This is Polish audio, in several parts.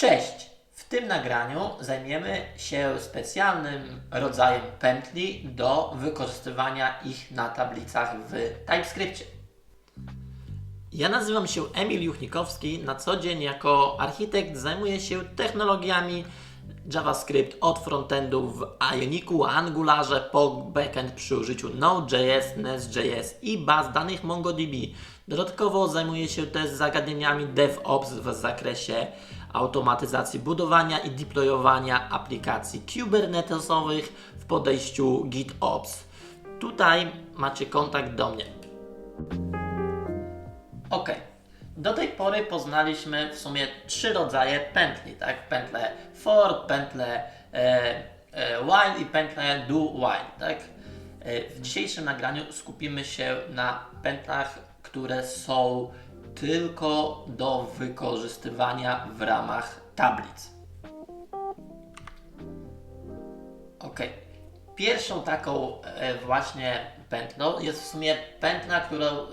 Cześć! W tym nagraniu zajmiemy się specjalnym rodzajem pętli do wykorzystywania ich na tablicach w TypeScriptie. Ja nazywam się Emil Juchnikowski. Na co dzień jako architekt zajmuję się technologiami JavaScript od frontendu w Ioniku, Angularze po backend przy użyciu Node.js, Nest.js i baz danych MongoDB. Dodatkowo zajmuję się też zagadnieniami DevOps w zakresie automatyzacji budowania i deployowania aplikacji kubernetesowych w podejściu GitOps. Tutaj macie kontakt do mnie. Ok. Do tej pory poznaliśmy w sumie trzy rodzaje pętli, tak? Pętlę for, pętlę e, e, while i pętlę do while, tak? E, w dzisiejszym nagraniu skupimy się na pętlach, które są tylko do wykorzystywania w ramach tablic. Ok. Pierwszą taką e, właśnie pętlą jest w sumie pętla, którą, e,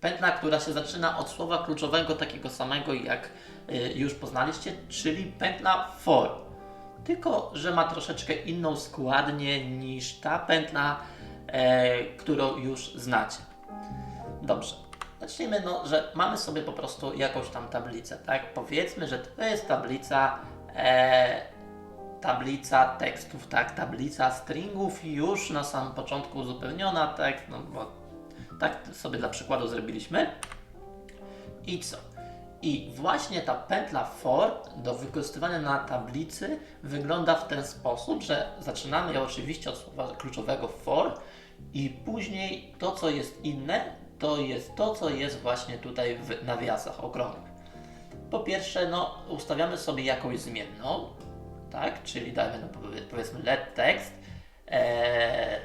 pętla, która się zaczyna od słowa kluczowego, takiego samego jak e, już poznaliście, czyli pętla for. Tylko, że ma troszeczkę inną składnię niż ta pętla, którą już znacie. Dobrze. Zacznijmy, no, że mamy sobie po prostu jakąś tam tablicę, tak? Powiedzmy, że to jest tablica e, tablica tekstów, tak, tablica stringów już na samym początku uzupełniona, tak, no bo tak sobie dla przykładu zrobiliśmy. I co? I właśnie ta pętla for do wykorzystywania na tablicy wygląda w ten sposób, że zaczynamy ją oczywiście od słowa kluczowego for i później to, co jest inne, to jest to, co jest właśnie tutaj w nawiasach okrągłych. Po pierwsze, no, ustawiamy sobie jakąś zmienną, tak? Czyli dajmy no, powiedzmy let text. Eee,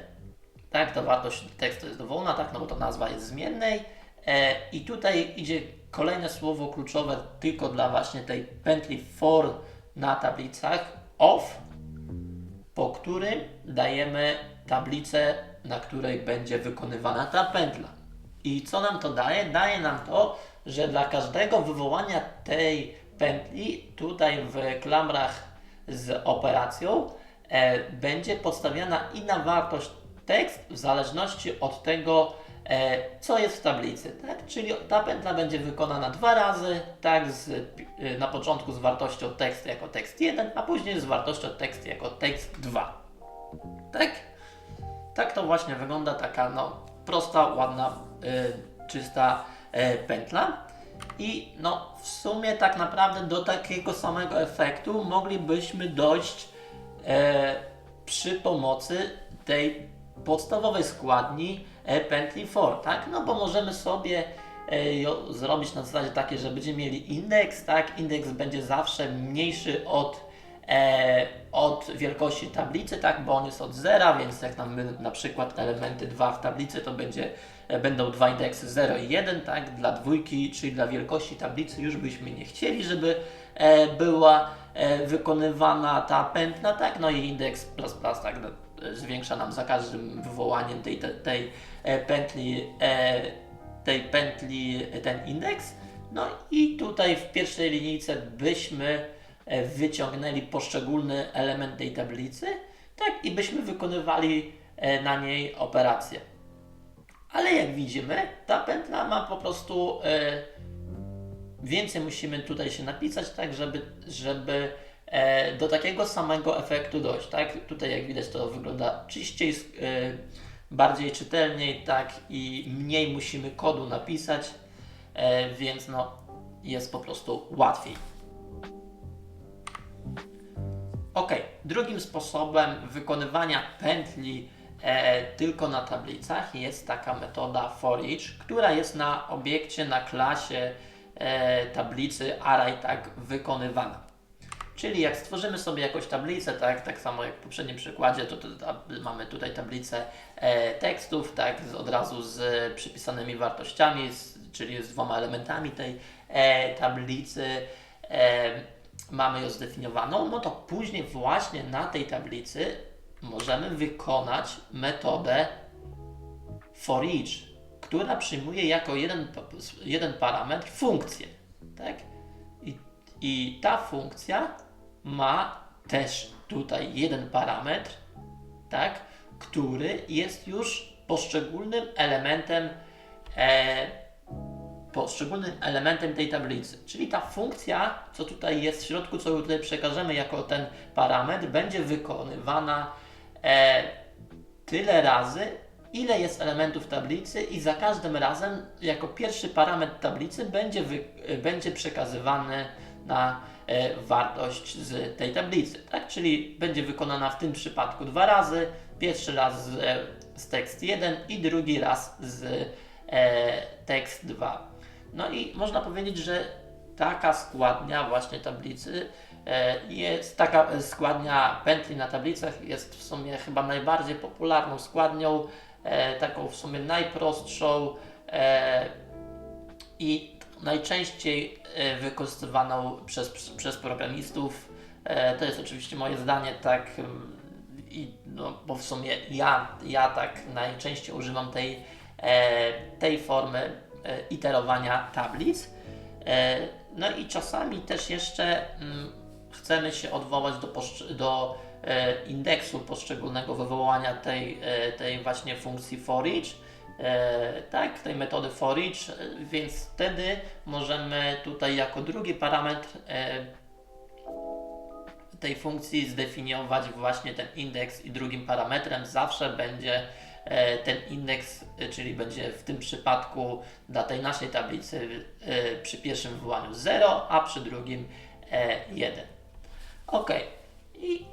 tak, to wartość tekstu jest dowolna, tak, no bo to nazwa jest zmiennej. Eee, I tutaj idzie kolejne słowo kluczowe tylko dla właśnie tej pętli for na tablicach of, po którym dajemy tablicę, na której będzie wykonywana ta pętla. I co nam to daje? Daje nam to, że dla każdego wywołania tej pętli tutaj w klamrach z operacją e, będzie podstawiana inna wartość tekst w zależności od tego, e, co jest w tablicy. Tak? Czyli ta pętla będzie wykonana dwa razy, tak, z, e, na początku z wartością tekst jako tekst 1, a później z wartością tekst jako tekst 2. Tak? Tak to właśnie wygląda taka no, prosta, ładna, czysta y, pętla. I no, w sumie tak naprawdę do takiego samego efektu moglibyśmy dojść e, przy pomocy tej podstawowej składni e, pętli for, tak? No bo możemy sobie e, zrobić na zasadzie takiej, że będziemy mieli indeks, tak? Indeks będzie zawsze mniejszy od, e, od wielkości tablicy, tak? Bo on jest od zera, więc jak mamy na przykład elementy 2 w tablicy, to będzie E, będą dwa indeksy 0 i 1, tak? Dla dwójki, czyli dla wielkości tablicy już byśmy nie chcieli, żeby e, była e, wykonywana ta pętla, tak? No i indeks plus plus, tak? No, zwiększa nam za każdym wywołaniem tej, tej, e, pętli, e, tej pętli e, ten indeks. No i tutaj w pierwszej linijce byśmy wyciągnęli poszczególny element tej tablicy, tak? I byśmy wykonywali na niej operację. Ale jak widzimy, ta pętla ma po prostu e, więcej musimy tutaj się napisać, tak, żeby, żeby e, do takiego samego efektu dojść, tak? Tutaj jak widać to wygląda czyściej, e, bardziej czytelniej, tak, i mniej musimy kodu napisać, e, więc no, jest po prostu łatwiej. Ok, drugim sposobem wykonywania pętli e, tylko na tablicach jest taka metoda for each, która jest na obiekcie, na klasie e, tablicy array tak wykonywana. Czyli jak stworzymy sobie jakąś tablicę, tak, tak samo jak w poprzednim przykładzie, to, to, to mamy tutaj tablicę e, tekstów, tak, z, od razu z przypisanymi wartościami, z, czyli z dwoma elementami tej e, tablicy. E, mamy ją zdefiniowaną, no to później właśnie na tej tablicy możemy wykonać metodę for each, która przyjmuje jako jeden, jeden parametr funkcję. Tak? I, I ta funkcja ma też tutaj jeden parametr, tak, który jest już poszczególnym elementem e, poszczególnym elementem tej tablicy. Czyli ta funkcja, co tutaj jest w środku, co tutaj przekażemy jako ten parametr, będzie wykonywana e, tyle razy, ile jest elementów tablicy i za każdym razem jako pierwszy parametr tablicy będzie, wy, e, będzie przekazywany na e, wartość z tej tablicy. Tak? Czyli będzie wykonana w tym przypadku dwa razy. Pierwszy raz z, e, z tekst 1 i drugi raz z e, tekst 2. No i można powiedzieć, że taka składnia właśnie tablicy e, jest, taka składnia pętli na tablicach jest w sumie chyba najbardziej popularną składnią, e, taką w sumie najprostszą e, i najczęściej wykorzystywaną przez, przez programistów. To jest oczywiście moje zdanie, tak, mm, i, no, bo w sumie ja, ja tak najczęściej używam tej, tej formy iterowania tablic. E, No i czasami też jeszcze mm, chcemy się odwołać do, do e, indeksu poszczególnego wywołania tej, e, tej właśnie funkcji for each e, tak, tej metody for each, e, więc wtedy możemy tutaj jako drugi parametr e, tej funkcji zdefiniować właśnie ten indeks i drugim parametrem zawsze będzie e, ten indeks, e, czyli będzie w tym przypadku dla tej naszej tablicy e, przy pierwszym wywołaniu 0, a przy drugim e, 1. Ok. I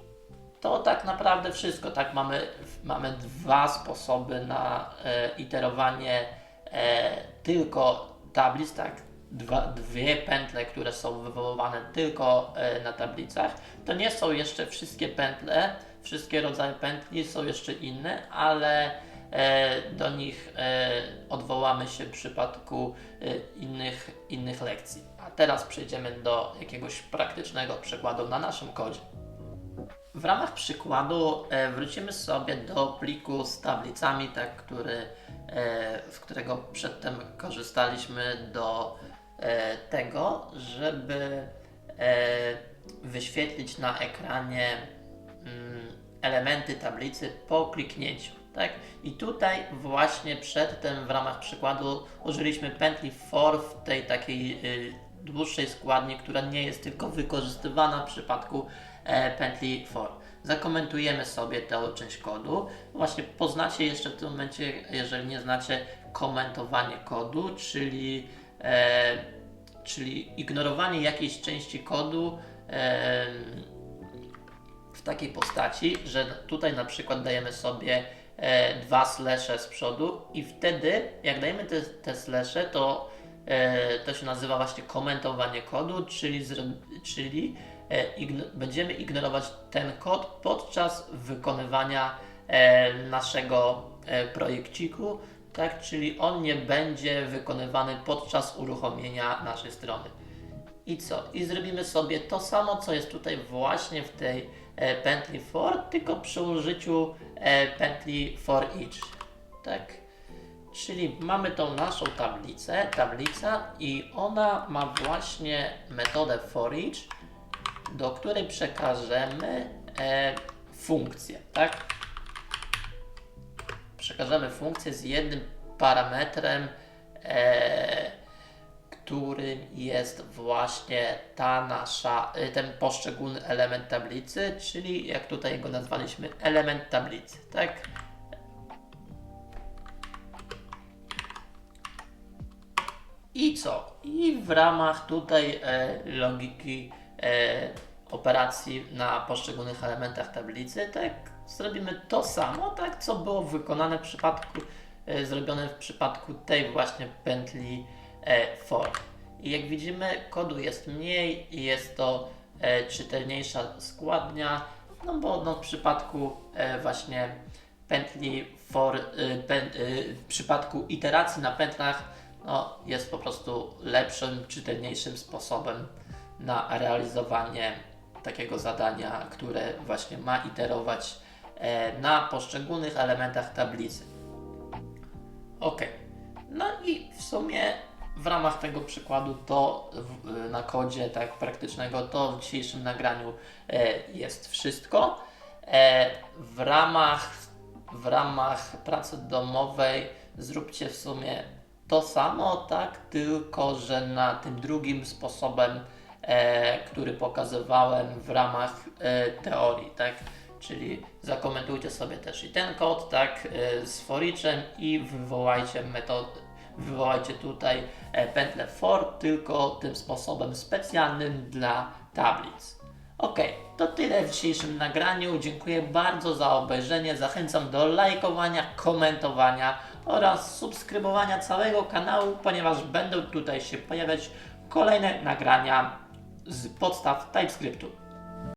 to tak naprawdę wszystko. Tak, mamy, mamy dwa sposoby na e, iterowanie e, tylko tablic, tak, dwa, dwie pętle, które są wywoływane tylko e, na tablicach. To nie są jeszcze wszystkie pętle, wszystkie rodzaje pętli, są jeszcze inne, ale e, do nich e, odwołamy się w przypadku e, innych, innych lekcji. A teraz przejdziemy do jakiegoś praktycznego przykładu na naszym kodzie. W ramach przykładu wrócimy sobie do pliku z tablicami, tak, który, z którego przedtem korzystaliśmy do tego, żeby wyświetlić na ekranie elementy tablicy po kliknięciu. Tak? I tutaj właśnie przedtem w ramach przykładu użyliśmy pętli for w tej takiej y, dłuższej składni, która nie jest tylko wykorzystywana w przypadku e, pętli for. Zakomentujemy sobie tę część kodu. Właśnie poznacie jeszcze w tym momencie, jeżeli nie znacie, komentowanie kodu, czyli, e, czyli ignorowanie jakiejś części kodu e, w takiej postaci, że tutaj na przykład dajemy sobie e, dwa slesze z przodu i wtedy jak dajemy te, te to e, to się nazywa właśnie komentowanie kodu, czyli, zro, czyli e, ign będziemy ignorować ten kod podczas wykonywania e, naszego e, projekciku, tak, czyli on nie będzie wykonywany podczas uruchomienia naszej strony. I co? I zrobimy sobie to samo, co jest tutaj właśnie w tej pętli for, tylko przy użyciu e, pętli for each. Tak? Czyli mamy tą naszą tablicę, tablica i ona ma właśnie metodę for each, do której przekażemy e, funkcję, tak? Przekażemy funkcję z jednym parametrem, e, którym jest właśnie ta nasza, y, ten poszczególny element tablicy, czyli jak tutaj go nazwaliśmy, element tablicy, tak? I co? I w ramach tutaj e, logiki e, operacji na poszczególnych elementach tablicy, tak, zrobimy to samo, tak, co było wykonane w przypadku, e, zrobione w przypadku tej właśnie pętli for. I jak widzimy, kodu jest mniej i jest to e, czytelniejsza składnia, no bo no, w przypadku e, właśnie pętli for, e, pę, e, w przypadku iteracji na pętlach, no, jest po prostu lepszym, czytelniejszym sposobem na realizowanie takiego zadania, które właśnie ma iterować e, na poszczególnych elementach tablicy. Ok. No i w sumie w ramach tego przykładu to w, na kodzie tak praktycznego to w dzisiejszym nagraniu e, jest wszystko. E, w ramach w ramach pracy domowej zróbcie w sumie to samo, tak, tylko że na tym drugim sposobem, e, który pokazywałem w ramach e, teorii, tak, czyli zakomentujcie sobie też i ten kod, tak, e, z foriczem i wywołajcie metod, wywołajcie tutaj e, pętlę for, tylko tym sposobem specjalnym dla tablic. Ok, to tyle w dzisiejszym nagraniu. Dziękuję bardzo za obejrzenie. Zachęcam do lajkowania, komentowania oraz subskrybowania całego kanału, ponieważ będą tutaj się pojawiać kolejne nagrania z podstaw TypeScriptu.